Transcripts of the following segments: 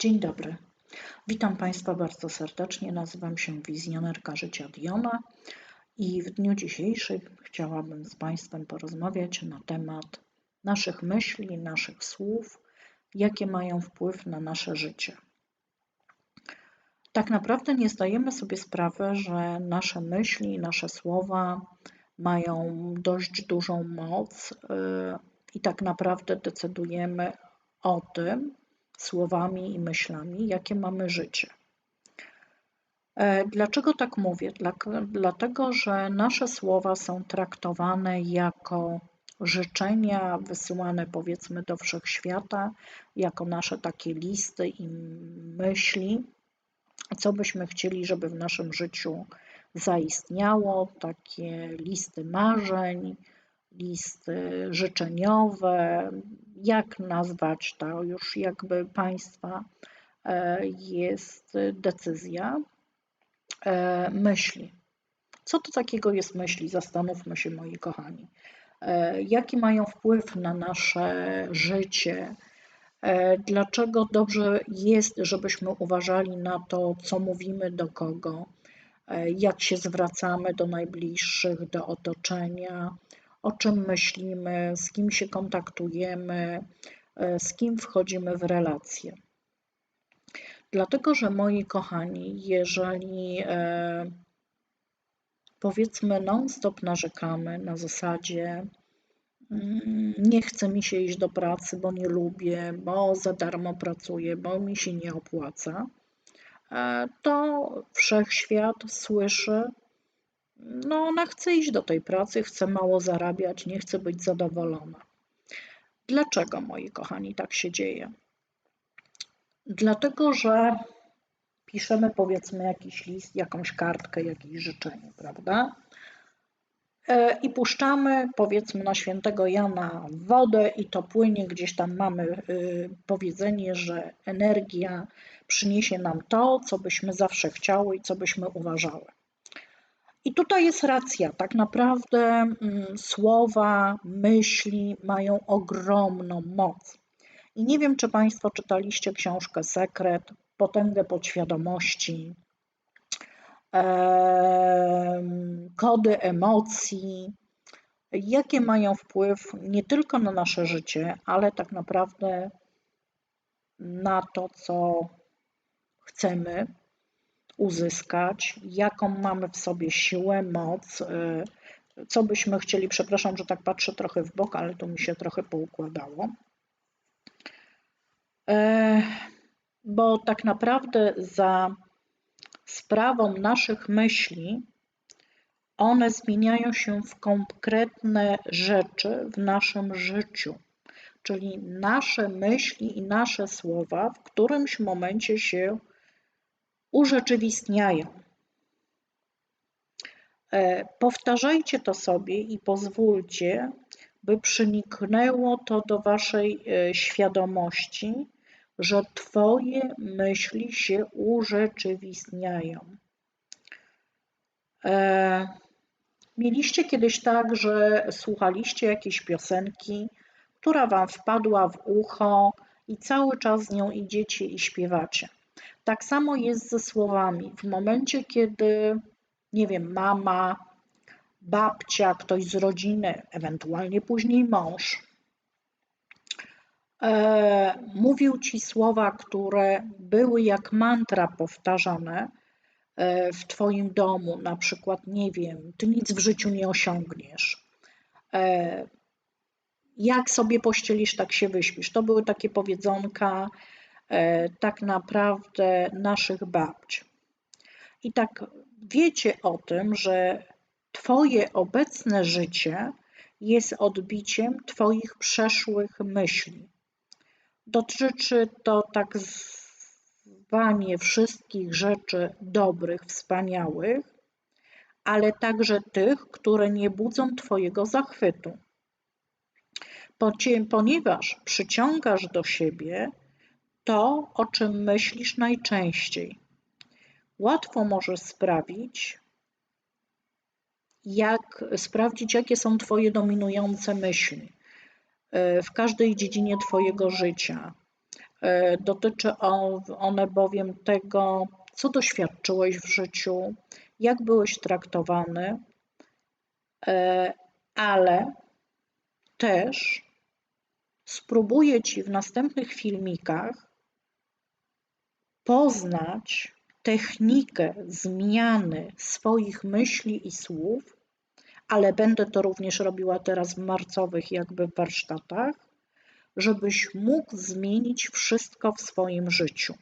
Dzień dobry. Witam Państwa bardzo serdecznie. Nazywam się wizjonerka życia Diona i w dniu dzisiejszym chciałabym z Państwem porozmawiać na temat naszych myśli, naszych słów, jakie mają wpływ na nasze życie. Tak naprawdę nie zdajemy sobie sprawy, że nasze myśli, nasze słowa mają dość dużą moc yy, i tak naprawdę decydujemy o tym, słowami i myślami, jakie mamy życie. E, dlaczego tak mówię? Dlatego, że nasze słowa są traktowane jako życzenia wysyłane powiedzmy do wszechświata, jako nasze takie listy i myśli, co byśmy chcieli, żeby w naszym życiu zaistniało, takie listy marzeń, listy życzeniowe, jak nazwać to, już jakby państwa e, jest decyzja e, myśli. Co to takiego jest myśli? Zastanówmy się, moi kochani. E, jaki mają wpływ na nasze życie? Dlaczego dobrze jest, żebyśmy uważali na to, co mówimy do kogo, jak się zwracamy do najbliższych, do otoczenia, o czym myślimy, z kim się kontaktujemy, e, z kim wchodzimy w relacje. Dlatego, że moi kochani, jeżeli e, powiedzmy non-stop narzekamy na zasadzie mm, nie chce mi się iść do pracy, bo nie lubię, bo za darmo pracuję, bo mi się nie opłaca, e, to wszechświat słyszy no ona chce iść do tej pracy, chce mało zarabiać, nie chce być zadowolona. Dlaczego, moi kochani, tak się dzieje? Dlatego, że piszemy powiedzmy jakiś list, jakąś kartkę, jakieś życzenie, prawda? E, I puszczamy powiedzmy na świętego Jana wodę i to płynie, gdzieś tam mamy y, powiedzenie, że energia przyniesie nam to, co byśmy zawsze chciały i co byśmy uważały. I tutaj jest racja. Tak naprawdę mm, słowa, myśli mają ogromną moc. I nie wiem, czy Państwo czytaliście książkę Sekret, Potęgę podświadomości, kody emocji, jakie mają wpływ nie tylko na nasze życie, ale tak naprawdę na to, co chcemy, uzyskać, jaką mamy w sobie siłę, moc, y, co byśmy chcieli. Przepraszam, że tak patrzę trochę w bok, ale tu mi się trochę poukładało. E, bo tak naprawdę za sprawą naszych myśli, one zmieniają się w konkretne rzeczy w naszym życiu. Czyli nasze myśli i nasze słowa w którymś momencie się urzeczywistniają. E, powtarzajcie to sobie i pozwólcie, by przeniknęło to do Waszej e, świadomości, że Twoje myśli się urzeczywistniają. E, mieliście kiedyś tak, że słuchaliście jakiejś piosenki, która Wam wpadła w ucho i cały czas z nią idziecie i śpiewacie. Tak samo jest ze słowami. W momencie, kiedy, nie wiem, mama, babcia, ktoś z rodziny, ewentualnie później mąż, e, mówił ci słowa, które były jak mantra powtarzane e, w Twoim domu, na przykład, nie wiem, ty nic w życiu nie osiągniesz. E, jak sobie pościelisz, tak się wyśpisz. To były takie powiedzonka, tak naprawdę naszych babć. I tak wiecie o tym, że Twoje obecne życie jest odbiciem Twoich przeszłych myśli. Dotyczy to tak zwanie wszystkich rzeczy dobrych, wspaniałych, ale także tych, które nie budzą Twojego zachwytu. Ponieważ przyciągasz do siebie to, o czym myślisz najczęściej. Łatwo możesz sprawić, jak sprawdzić, jakie są Twoje dominujące myśli e, w każdej dziedzinie Twojego życia. E, dotyczy one bowiem tego, co doświadczyłeś w życiu, jak byłeś traktowany, e, ale też spróbuję Ci w następnych filmikach poznać technikę zmiany swoich myśli i słów, ale będę to również robiła teraz w marcowych jakby warsztatach, żebyś mógł zmienić wszystko w swoim życiu.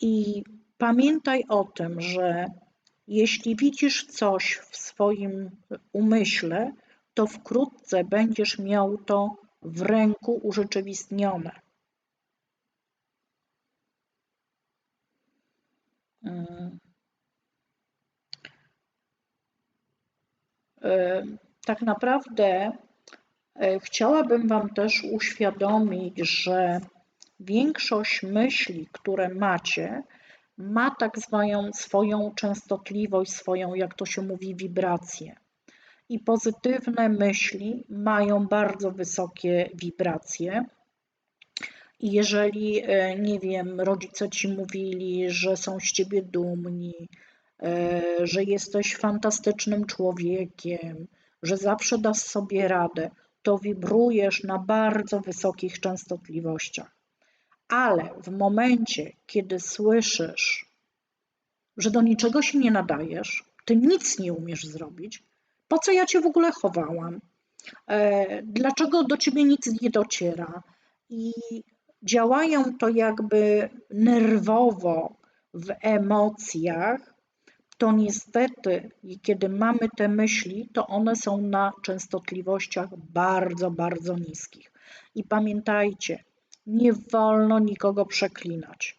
I pamiętaj o tym, że jeśli widzisz coś w swoim umyśle, to wkrótce będziesz miał to w ręku urzeczywistnione. Tak naprawdę e, chciałabym Wam też uświadomić, że większość myśli, które macie, ma tak zwaną swoją częstotliwość, swoją, jak to się mówi, wibrację. I pozytywne myśli mają bardzo wysokie wibracje. I jeżeli, e, nie wiem, rodzice ci mówili, że są z ciebie dumni, że jesteś fantastycznym człowiekiem, że zawsze dasz sobie radę, to wibrujesz na bardzo wysokich częstotliwościach. Ale w momencie, kiedy słyszysz, że do niczego się nie nadajesz, ty nic nie umiesz zrobić, po co ja cię w ogóle chowałam? E, dlaczego do ciebie nic nie dociera? I działają to jakby nerwowo w emocjach, to niestety, kiedy mamy te myśli, to one są na częstotliwościach bardzo, bardzo niskich. I pamiętajcie, nie wolno nikogo przeklinać,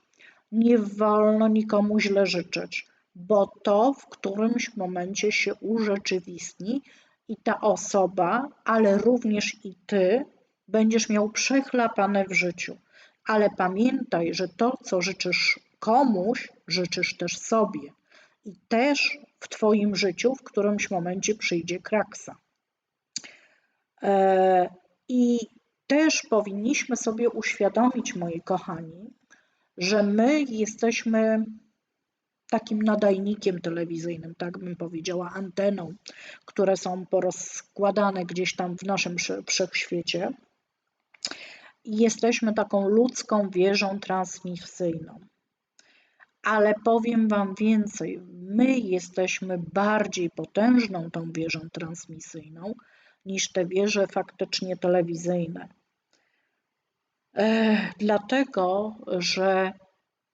nie wolno nikomu źle życzyć, bo to w którymś momencie się urzeczywistni i ta osoba, ale również i ty będziesz miał przechlapane w życiu. Ale pamiętaj, że to, co życzysz komuś, życzysz też sobie. I też w Twoim życiu w którymś momencie przyjdzie kraksa. E, I też powinniśmy sobie uświadomić, moi kochani, że my jesteśmy takim nadajnikiem telewizyjnym, tak bym powiedziała, anteną, które są porozkładane gdzieś tam w naszym wszechświecie jesteśmy taką ludzką wieżą transmisyjną. Ale powiem Wam więcej, my jesteśmy bardziej potężną tą wieżą transmisyjną niż te wieże faktycznie telewizyjne. E, dlatego, że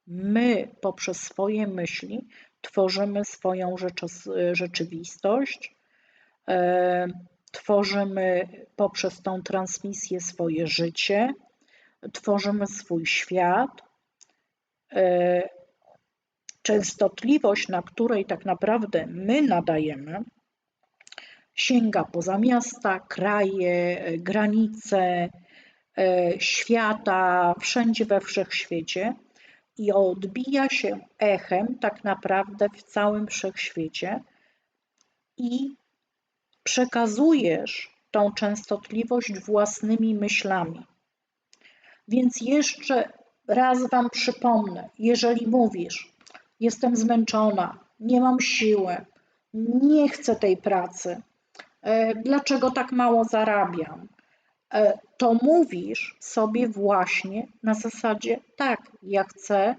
my poprzez swoje myśli tworzymy swoją rzeczywistość, e, tworzymy poprzez tą transmisję swoje życie, tworzymy swój świat. E, częstotliwość, na której tak naprawdę my nadajemy, sięga poza miasta, kraje, granice e, świata, wszędzie we wszechświecie i odbija się echem tak naprawdę w całym wszechświecie i przekazujesz tą częstotliwość własnymi myślami. Więc jeszcze raz Wam przypomnę, jeżeli mówisz, jestem zmęczona, nie mam siły, nie chcę tej pracy, e, dlaczego tak mało zarabiam, e, to mówisz sobie właśnie na zasadzie, tak, ja chcę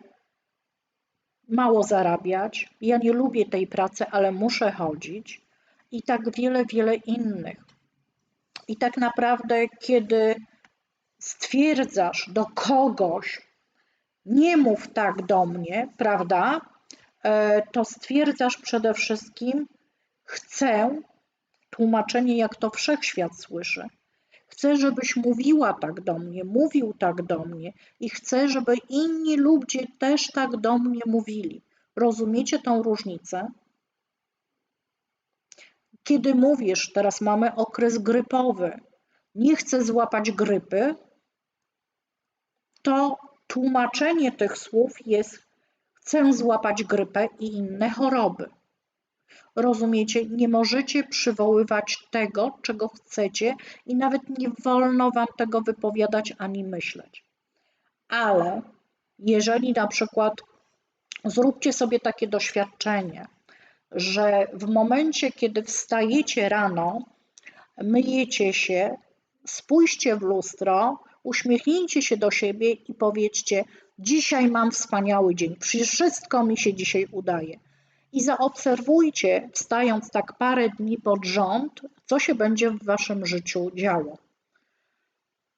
mało zarabiać, ja nie lubię tej pracy, ale muszę chodzić i tak wiele, wiele innych. I tak naprawdę, kiedy stwierdzasz do kogoś, nie mów tak do mnie, prawda? E, to stwierdzasz przede wszystkim, chcę, tłumaczenie jak to wszechświat słyszy. Chcę, żebyś mówiła tak do mnie, mówił tak do mnie i chcę, żeby inni ludzie też tak do mnie mówili. Rozumiecie tą różnicę? Kiedy mówisz, teraz mamy okres grypowy, nie chcę złapać grypy, to tłumaczenie tych słów jest chcę złapać grypę i inne choroby. Rozumiecie? Nie możecie przywoływać tego, czego chcecie, i nawet nie wolno wam tego wypowiadać ani myśleć. Ale jeżeli na przykład zróbcie sobie takie doświadczenie, że w momencie, kiedy wstajecie rano, myjecie się, spójrzcie w lustro, uśmiechnijcie się do siebie i powiedzcie: Dzisiaj mam wspaniały dzień, wszystko mi się dzisiaj udaje. I zaobserwujcie, wstając tak parę dni pod rząd, co się będzie w waszym życiu działo.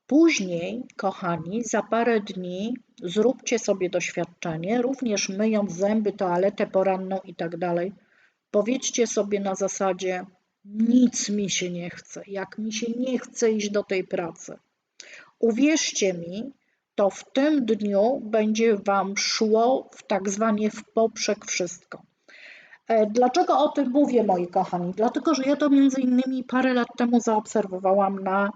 Później, kochani, za parę dni zróbcie sobie doświadczenie, również myjąc zęby, toaletę poranną i tak dalej. Powiedzcie sobie na zasadzie: Nic mi się nie chce, jak mi się nie chce iść do tej pracy. Uwierzcie mi, to w tym dniu będzie Wam szło w tak zwanie w poprzek wszystko. E, dlaczego o tym mówię, moi kochani? Dlatego, że ja to między innymi parę lat temu zaobserwowałam na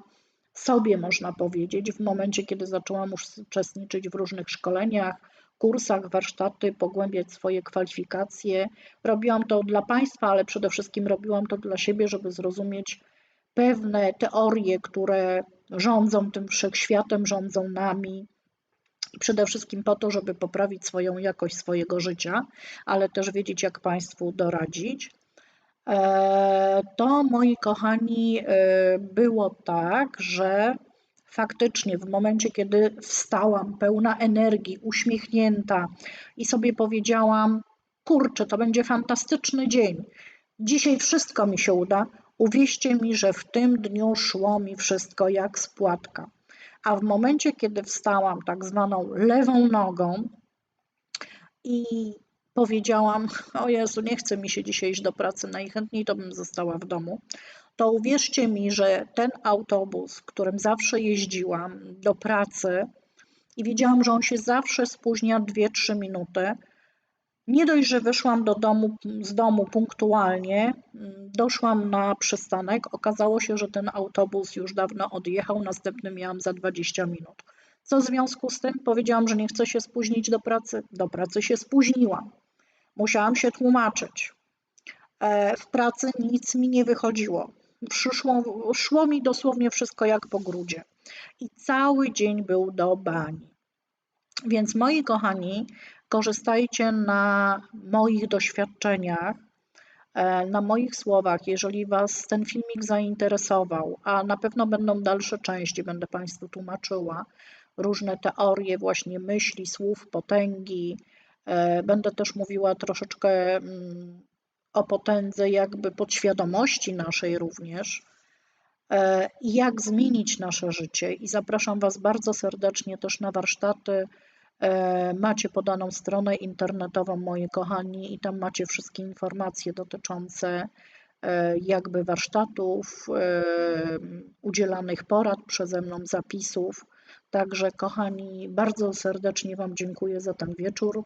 sobie, można powiedzieć, w momencie, kiedy zaczęłam uczestniczyć w różnych szkoleniach, kursach, warsztaty, pogłębiać swoje kwalifikacje. Robiłam to dla Państwa, ale przede wszystkim robiłam to dla siebie, żeby zrozumieć pewne teorie, które rządzą tym wszechświatem, rządzą nami. Przede wszystkim po to, żeby poprawić swoją jakość swojego życia, ale też wiedzieć, jak Państwu doradzić. E, to, moi kochani, e, było tak, że faktycznie w momencie, kiedy wstałam pełna energii, uśmiechnięta i sobie powiedziałam: Kurczę, to będzie fantastyczny dzień. Dzisiaj wszystko mi się uda. Uwierzcie mi, że w tym dniu szło mi wszystko jak spłatka. A w momencie, kiedy wstałam tak zwaną lewą nogą i powiedziałam: O Jezu, nie chce mi się dzisiaj iść do pracy, najchętniej to bym została w domu, to uwierzcie mi, że ten autobus, którym zawsze jeździłam do pracy i wiedziałam, że on się zawsze spóźnia 2-3 minuty, nie dość, że wyszłam do domu, z domu punktualnie, doszłam na przystanek. Okazało się, że ten autobus już dawno odjechał, następny miałam za 20 minut. Co w związku z tym? Powiedziałam, że nie chcę się spóźnić do pracy. Do pracy się spóźniłam. Musiałam się tłumaczyć. E, w pracy nic mi nie wychodziło. Przyszło, szło mi dosłownie wszystko jak po grudzie. I cały dzień był do bani. Więc moi kochani, korzystajcie na moich doświadczeniach, na moich słowach. Jeżeli Was ten filmik zainteresował, a na pewno będą dalsze części, będę Państwu tłumaczyła różne teorie, właśnie myśli, słów, potęgi. E, będę też mówiła troszeczkę mm, o potędze jakby podświadomości naszej również e, i jak zmienić nasze życie. I zapraszam Was bardzo serdecznie też na warsztaty. E, macie podaną stronę internetową, moi kochani, i tam macie wszystkie informacje dotyczące e, jakby warsztatów, udzielanych porad przeze mną, zapisów. Także, kochani, bardzo serdecznie Wam dziękuję za ten wieczór.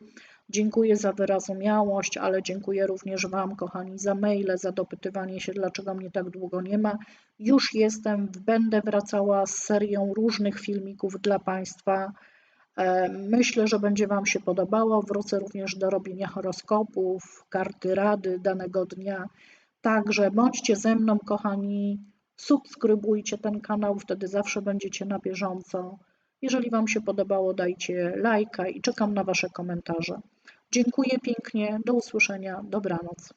Dziękuję za wyrozumiałość, ale dziękuję również Wam, kochani, za maile, za dopytywanie się, dlaczego mnie tak długo nie ma. Już jestem, będę wracała z serią różnych filmików dla Państwa. E, myślę, że będzie Wam się podobało. Wrócę również do robienia horoskopów, karty rady danego dnia. Także bądźcie ze mną, kochani. Subskrybujcie ten kanał, wtedy zawsze będziecie na bieżąco. Jeżeli Wam się podobało, dajcie lajka i czekam na Wasze komentarze. Dziękuję pięknie, do usłyszenia, dobranoc.